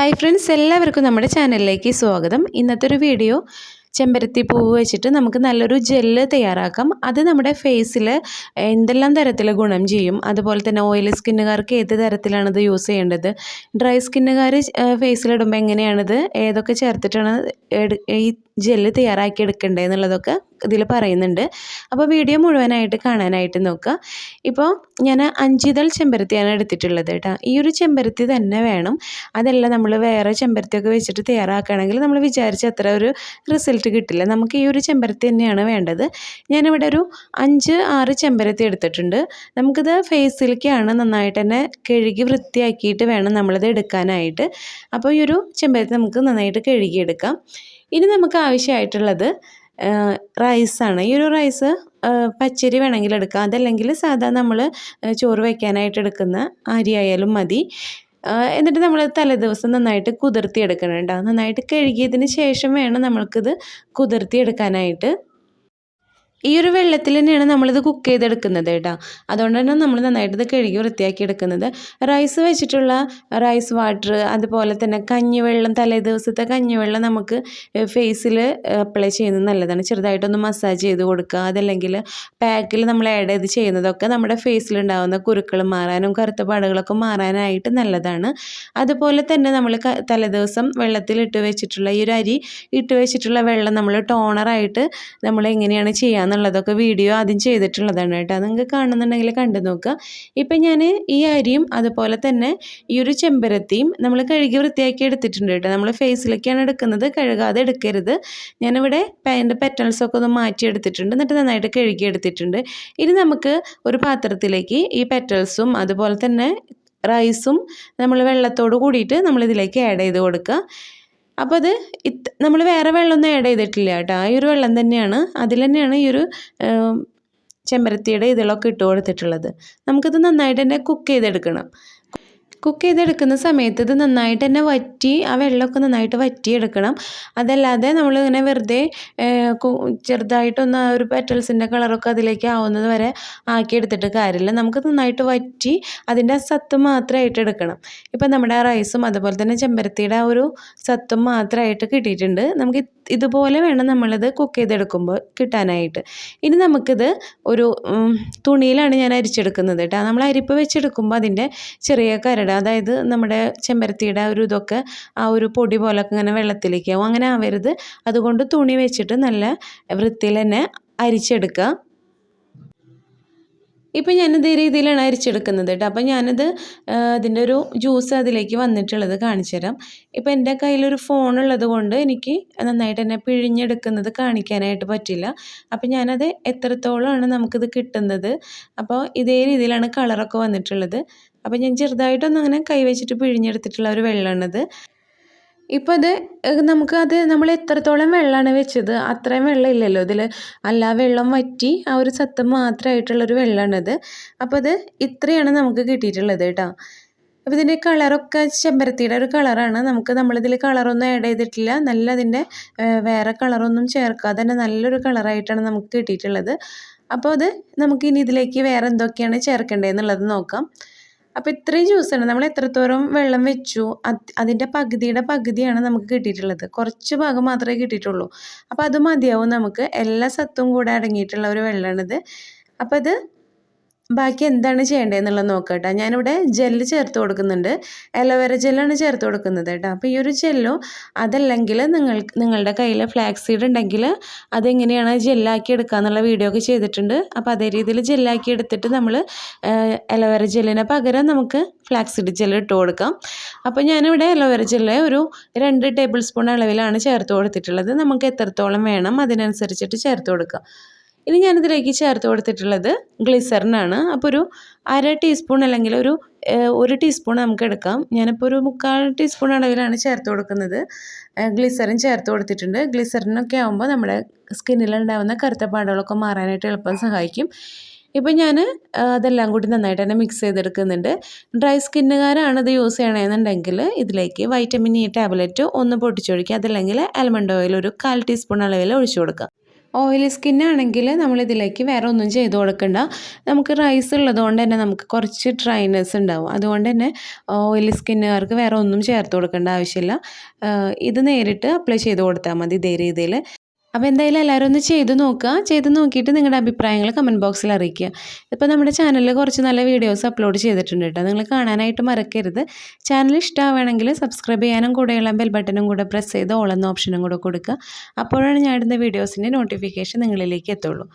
Hi friends എല്ലാവർക്കും നമ്മുടെ ചാനലിലേക്ക് സ്വാഗതം. ഇന്നത്തെ ഒരു വീഡിയോ ചെമ്പരത്തി പൂവ് വെച്ചിട്ട് നമുക്ക് നല്ലൊരു ജെല്ല് തയ്യാറാക്കാം. അത് നമ്മുടെ ഫേസിൽ എന്തെല്ലാം തരത്തിൽ ഗുണം ചെയ്യും? അതുപോലെ തന്നെ ഓയിലി സ്കിന്നുകാർക്ക് ഏത് തരത്തിലാണിത് യൂസ് ചെയ്യേണ്ടത്? ഡ്രൈ സ്കിന്നുകാർ ഫേസിലിടുമ്പോൾ എങ്ങനെയാണിത്? ഏതൊക്കെ ചേർത്തിട്ടാണ് ഈ ജെല്ല് തയ്യാറാക്കി എടുക്കേണ്ടത് എന്നുള്ളതൊക്കെ ഇതിൽ പറയുന്നുണ്ട്. അപ്പോൾ വീഡിയോ മുഴുവനായിട്ട് കാണാനായിട്ട് നോക്കുക. ഇപ്പോൾ ഞാൻ അഞ്ചിതൾ ചെമ്പരത്തിയാണ് എടുത്തിട്ടുള്ളത് കേട്ടോ ഈ ഒരു ചെമ്പരത്തി തന്നെ വേണം. അതല്ല നമ്മൾ വേറെ ചെമ്പരത്തിയൊക്കെ വെച്ചിട്ട് തയ്യാറാക്കുകയാണെങ്കിൽ നമ്മൾ വിചാരിച്ച അത്ര ഒരു റിസൾട്ട് കിട്ടില്ല. നമുക്ക് ഈ ഒരു ചെമ്പരത്തി തന്നെയാണ് വേണ്ടത്. ഞാനിവിടെ ഒരു അഞ്ച് ആറ് ചെമ്പരത്തി എടുത്തിട്ടുണ്ട്. നമുക്കിത് ഫേസിലേക്കാണ് നന്നായിട്ട് തന്നെ കഴുകി വൃത്തിയാക്കിയിട്ട് വേണം നമ്മളിത് എടുക്കാനായിട്ട്. അപ്പോൾ ഈ ഒരു ചെമ്പരത്തി നമുക്ക് നന്നായിട്ട് കഴുകിയെടുക്കാം. ഇനി നമുക്ക് ആവശ്യമായിട്ടുള്ളത് റൈസാണ് ഈ ഒരു റൈസ് പച്ചരി വേണമെങ്കിൽ എടുക്കാം. അതല്ലെങ്കിൽ സാധാരണ നമ്മൾ ചോറ് വയ്ക്കാനായിട്ട് എടുക്കുന്ന അരി ആയാലും മതി. എന്നിട്ട് നമ്മൾ തലേദിവസം നന്നായിട്ട് കുതിർത്തിയെടുക്കണം കേട്ടോ നന്നായിട്ട് കഴുകിയതിന് ശേഷം വേണം നമ്മൾക്കിത് കുതിർത്തിയെടുക്കാനായിട്ട്. ഈ ഒരു വെള്ളത്തിൽ തന്നെയാണ് നമ്മളിത് കുക്ക് ചെയ്തെടുക്കുന്നത് കേട്ടോ. അതുകൊണ്ട് തന്നെ നമ്മൾ നന്നായിട്ട് ഇത് കഴുകി വൃത്തിയാക്കി എടുക്കുന്നത്. റൈസ് വെച്ചിട്ടുള്ള റൈസ് വാട്ടർ അതുപോലെ തന്നെ കഞ്ഞിവെള്ളം തലേ ദിവസത്തെ കഞ്ഞിവെള്ളം നമുക്ക് ഫേസിൽ അപ്ലൈ ചെയ്യുന്നത് നല്ലതാണ്. ചെറുതായിട്ടൊന്ന് മസാജ് ചെയ്ത് കൊടുക്കുക. അതല്ലെങ്കിൽ പാക്കിൽ നമ്മൾ ആഡ് ചെയ്ത് ചെയ്യുന്നതൊക്കെ നമ്മുടെ ഫേസിലുണ്ടാകുന്ന കുരുക്കൾ മാറാനും കറുത്ത പാടുകളൊക്കെ മാറാനായിട്ട് നല്ലതാണ്. അതുപോലെ തന്നെ നമ്മൾ തലേദിവസം വെള്ളത്തിൽ ഇട്ട് വെച്ചിട്ടുള്ള ഈ ഒരു അരി ഇട്ട് വെച്ചിട്ടുള്ള വെള്ളം നമ്മൾ ടോണറായിട്ട് നമ്മൾ എങ്ങനെയാണ് ചെയ്യുക എന്നുള്ളതൊക്കെ വീഡിയോ ആദ്യം ചെയ്തിട്ടുള്ളതാണ് കേട്ടോ. നിങ്ങൾക്ക് കാണുന്നുണ്ടെങ്കിൽ കണ്ടു നോക്കുക. ഇപ്പം ഞാൻ ഈ അരിയും അതുപോലെ തന്നെ ഈ ഒരു ചെമ്പരത്തിയും നമ്മൾ കഴുകി വൃത്തിയാക്കി എടുത്തിട്ടുണ്ട് കേട്ടോ. നമ്മൾ ഫേസിലേക്കാണ് എടുക്കുന്നത്. കഴുകാതെ എടുക്കരുത്. ഞാനിവിടെ അതിന്റെ പെറ്റൽസൊക്കെ ഒന്ന് മാറ്റി എടുത്തിട്ടുണ്ട് എന്നിട്ട് നന്നായിട്ട് കഴുകി എടുത്തിട്ടുണ്ട്. ഇനി നമുക്ക് ഒരു പാത്രത്തിലേക്ക് ഈ പെറ്റൽസും അതുപോലെ തന്നെ റൈസും നമ്മൾ വെള്ളത്തോട് കൂടിയിട്ട് നമ്മളിതിലേക്ക് ആഡ് ചെയ്ത് കൊടുക്കുക. അപ്പോൾ അത് നമ്മൾ വേറെ വെള്ളമൊന്നും ആഡ് ചെയ്തിട്ടില്ല കേട്ടോ. ആ ഒരു വെള്ളം തന്നെയാണ്. അതിൽ തന്നെയാണ് ഈ ഒരു ചെമ്പരത്തിയുടെ ഇതിലൊക്കെ ഇട്ട് കൊടുത്തിട്ടുള്ളത്. നമുക്കിത് നന്നായിട്ട് തന്നെ കുക്ക് ചെയ്തെടുക്കണം. കുക്ക് ചെയ്തെടുക്കുന്ന സമയത്ത് ഇത് നന്നായിട്ട് തന്നെ വറ്റി ആ വെള്ളമൊക്കെ നന്നായിട്ട് വറ്റിയെടുക്കണം. അതല്ലാതെ നമ്മളിങ്ങനെ വെറുതെ ചെറുതായിട്ടൊന്ന് ആ ഒരു പെറ്റൽസിന്റെ കളറൊക്കെ അതിലേക്ക് ആവുന്നത് വരെ ആക്കിയെടുത്തിട്ട് കാര്യമില്ല. നമുക്ക് നന്നായിട്ട് വറ്റി അതിന്റെ സത്ത് മാത്രമായിട്ട് എടുക്കണം. ഇപ്പം നമ്മുടെ റൈസും അതുപോലെ തന്നെ ചെമ്പരത്തിയുടെ ആ ഒരു സത്തും മാത്രമായിട്ട് കിട്ടിയിട്ടുണ്ട്. നമുക്ക് ഇതുപോലെ വേണം നമ്മളിത് കുക്ക് ചെയ്തെടുക്കുമ്പോൾ കിട്ടാനായിട്ട്. ഇനി നമുക്കിത് ഒരു തുണിയിലാണ് ഞാൻ അരിച്ചെടുക്കുന്നത് കേട്ടോ. നമ്മൾ അരിപ്പ് വെച്ചെടുക്കുമ്പോൾ അതിന്റെ ചെറിയ കരട് അതായത് നമ്മുടെ ചെമ്പരത്തിയുടെ ഒരു ഇതൊക്കെ ആ ഒരു പൊടി പോലൊക്കെ ഇങ്ങനെ വെള്ളത്തിലേക്ക് ആവും. അങ്ങനെ ആവരുത്. അതുകൊണ്ട് തുണി വെച്ചിട്ട് നല്ല വൃത്തിയിൽ തന്നെ അരിച്ചെടുക്കുക. ഇപ്പം ഞാനിത് ഈ രീതിയിലാണ് അരിച്ചെടുക്കുന്നത് കേട്ടോ. അപ്പം ഞാനത് അതിന്റെ ഒരു ജ്യൂസ് അതിലേക്ക് വന്നിട്ടുള്ളത് കാണിച്ചു തരാം. ഇപ്പം എന്റെ കയ്യിലൊരു ഫോണുള്ളത് കൊണ്ട് എനിക്ക് നന്നായിട്ട് തന്നെ പിഴിഞ്ഞെടുക്കുന്നത് കാണിക്കാനായിട്ട് പറ്റില്ല. അപ്പം ഞാനത് എത്രത്തോളമാണ് നമുക്കിത് കിട്ടുന്നത്? അപ്പോൾ ഇതേ രീതിയിലാണ് കളറൊക്കെ വന്നിട്ടുള്ളത്. അപ്പം ഞാൻ ചെറുതായിട്ടൊന്നും അങ്ങനെ കൈവച്ചിട്ട് പിഴിഞ്ഞെടുത്തിട്ടുള്ള ഒരു വെള്ളമാണിത് ഇപ്പോൾ നമുക്ക് അത് നമ്മൾ എത്രത്തോളം വെള്ളമാണ് വെച്ചത് അത്രയും വെള്ളം ഇല്ലല്ലോ ഇതിൽ അല്ല വെള്ളം വറ്റി ആ ഒരു സത്ത് മാത്രമായിട്ടുള്ളൊരു വെള്ളമാണിത് അപ്പോൾ അത് ഇത്രയാണ് നമുക്ക് കിട്ടിയിട്ടുള്ളത് കേട്ടോ. അപ്പോൾ ഇതിന്റെ കളറൊക്കെ ചെമ്പരത്തിയുടെ ഒരു കളറാണ്. നമുക്ക് നമ്മളിതിൽ കളറൊന്നും ആഡ് ചെയ്തിട്ടില്ല. നല്ല അതിന്റെ വേറെ കളറൊന്നും ചേർക്കാതെ തന്നെ നല്ലൊരു കളറായിട്ടാണ് നമുക്ക് കിട്ടിയിട്ടുള്ളത്. അപ്പോൾ അത് നമുക്കിനി ഇതിലേക്ക് വേറെ എന്തൊക്കെയാണ് ചേർക്കേണ്ടതെന്നുള്ളത് നോക്കാം. അപ്പോൾ ഇത്രയും ജ്യൂസാണ് നമ്മൾ എത്രത്തോളം വെള്ളം വെച്ചു അതിന്റെ പകുതിയുടെ പകുതിയാണ് നമുക്ക് കിട്ടിയിട്ടുള്ളത്. കുറച്ച് ഭാഗം മാത്രമേ കിട്ടിയിട്ടുള്ളൂ. അപ്പോൾ അത് മതിയാവും നമുക്ക്. എല്ലാ സത്തും കൂടെ അടങ്ങിയിട്ടുള്ള ഒരു വെള്ളമാണിത് അപ്പോൾ ഇത് ബാക്കി എന്താണ് ചെയ്യേണ്ടതെന്നുള്ളത് നോക്കാം ഞാനിവിടെ ജെല്ല് ചേർത്ത് കൊടുക്കുന്നുണ്ട്. അലോവേര ജെല്ലാണ് ചേർത്ത് കൊടുക്കുന്നത് കേട്ടോ. അപ്പോൾ ഈ ഒരു ജെല്ലോ അതല്ലെങ്കിൽ നിങ്ങൾ നിങ്ങളുടെ കയ്യിൽ ഫ്ലാക്സ് സീഡ് ഉണ്ടെങ്കിൽ അതെങ്ങനെയാണ് ജെല്ലാക്കി എടുക്കുക എന്നുള്ള വീഡിയോ ഒക്കെ ചെയ്തിട്ടുണ്ട്. അപ്പോൾ അതേ രീതിയിൽ ജെല്ലാക്കി എടുത്തിട്ട് നമ്മൾ അലോവേര ജെല്ലിന് പകരം നമുക്ക് ഫ്ലാക്സ് സീഡ് ജെല്ല് ഇട്ട് കൊടുക്കാം. അപ്പോൾ ഞാനിവിടെ അലോവേര ജെല്ല് ഒരു രണ്ട് ടേബിൾ സ്പൂൺ അളവിലാണ് ചേർത്ത് കൊടുത്തിട്ടുള്ളത്. നമുക്ക് എത്രത്തോളം വേണം അതിനനുസരിച്ചിട്ട് ചേർത്ത് കൊടുക്കാം. ഇനി ഞാനിതിലേക്ക് ചേർത്ത് കൊടുത്തിട്ടുള്ളത് ഗ്ലിസറിനാണ് അപ്പോൾ ഒരു അര ടീസ്പൂൺ അല്ലെങ്കിൽ ഒരു ഒരു ടീസ്പൂൺ നമുക്ക് എടുക്കാം. ഞാനിപ്പോൾ ഒരു മുക്കാൽ ടീസ്പൂൺ അളവിലാണ് ചേർത്ത് കൊടുക്കുന്നത്. ഗ്ലിസറിൻ ചേർത്ത് കൊടുത്തിട്ടുണ്ട്. ഗ്ലിസറിനൊക്കെ ആകുമ്പോൾ നമ്മുടെ സ്കിന്നിലുണ്ടാകുന്ന കറുത്ത പാടുകളൊക്കെ മാറാനായിട്ട് എളുപ്പം സഹായിക്കും. ഇപ്പം ഞാൻ അതെല്ലാം കൂടി നന്നായിട്ട് തന്നെ മിക്സ് ചെയ്തെടുക്കുന്നുണ്ട്. ഡ്രൈ സ്കിന്നുകാരാണ് ഇത് യൂസ് ചെയ്യണമെന്നുണ്ടെങ്കിൽ ഇതിലേക്ക് വൈറ്റമിൻ ഇ ടാബ്ലറ്റ് ഒന്ന് പൊട്ടിച്ചൊഴിക്കുക അതല്ലെങ്കിൽ ആൽമണ്ട് ഓയിൽ ഒരു കാൽ ടീസ്പൂൺ അളവിൽ ഒഴിച്ചു കൊടുക്കുക ഓയിലി സ്കിന്നാണെങ്കിൽ നമ്മളിതിലേക്ക് വേറെ ഒന്നും ചെയ്ത് കൊടുക്കണ്ട. നമുക്ക് റൈസ് ഉള്ളതുകൊണ്ട് തന്നെ നമുക്ക് കുറച്ച് ഡ്രൈനെസ് ഉണ്ടാവും. അതുകൊണ്ട് തന്നെ ഓയിലി സ്കിന്നുകാർക്ക് വേറെ ഒന്നും ചേർത്ത് കൊടുക്കേണ്ട ആവശ്യമില്ല. ഇത് നേരിട്ട് അപ്ലൈ ചെയ്ത് കൊടുത്താൽ മതി ഇതേ രീതിയിൽ. അപ്പോൾ എന്തായാലും എല്ലാവരും ഒന്ന് ചെയ്ത് നോക്കുക. ചെയ്ത് നോക്കിയിട്ട് നിങ്ങളുടെ അഭിപ്രായങ്ങൾ കമന്റ് ബോക്സിൽ അറിയിക്കുക. ഇപ്പോൾ നമ്മുടെ ചാനലിൽ കുറച്ച് നല്ല വീഡിയോസ് അപ്ലോഡ് ചെയ്തിട്ടുണ്ട് കേട്ടോ. നിങ്ങൾ കാണാനായിട്ട് മറക്കരുത്. ചാനൽ ഇഷ്ടമാവുകയാണെങ്കിൽ സബ്സ്ക്രൈബ് ചെയ്യാനും കൂടെയുള്ള ബെൽ ബട്ടണും കൂടെ പ്രസ് ചെയ്ത് ഓളെന്ന ഓപ്ഷനും കൂടെ കൊടുക്കുക. അപ്പോഴാണ് ഞാൻ ഇടുന്ന വീഡിയോസിന്റെ നോട്ടിഫിക്കേഷൻ നിങ്ങളിലേക്ക് എത്തുള്ളൂ.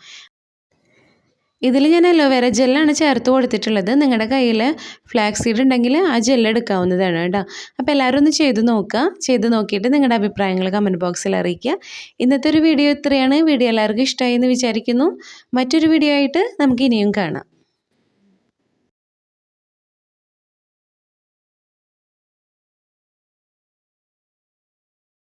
ഇതിൽ ഞാൻ അലോവേര ജെല്ലാണ് ചേർത്ത് കൊടുത്തിട്ടുള്ളത്. നിങ്ങളുടെ കയ്യിൽ ഫ്ലാക്സ് സീഡ് ഉണ്ടെങ്കിൽ ആ ജെല്ല് എടുക്കാവുന്നതാണ് കേട്ടോ. അപ്പോൾ എല്ലാവരും ഒന്ന് ചെയ്ത് നോക്കുക. ചെയ്ത് നോക്കിയിട്ട് നിങ്ങളുടെ അഭിപ്രായങ്ങൾ കമന്റ് ബോക്സിൽ അറിയിക്കുക. ഇന്നത്തെ ഒരു വീഡിയോ ഇത്രയാണ്. വീഡിയോ എല്ലാവർക്കും ഇഷ്ടമായി എന്ന് വിചാരിക്കുന്നു. മറ്റൊരു വീഡിയോ ആയിട്ട് നമുക്ക് ഇനിയും കാണാം.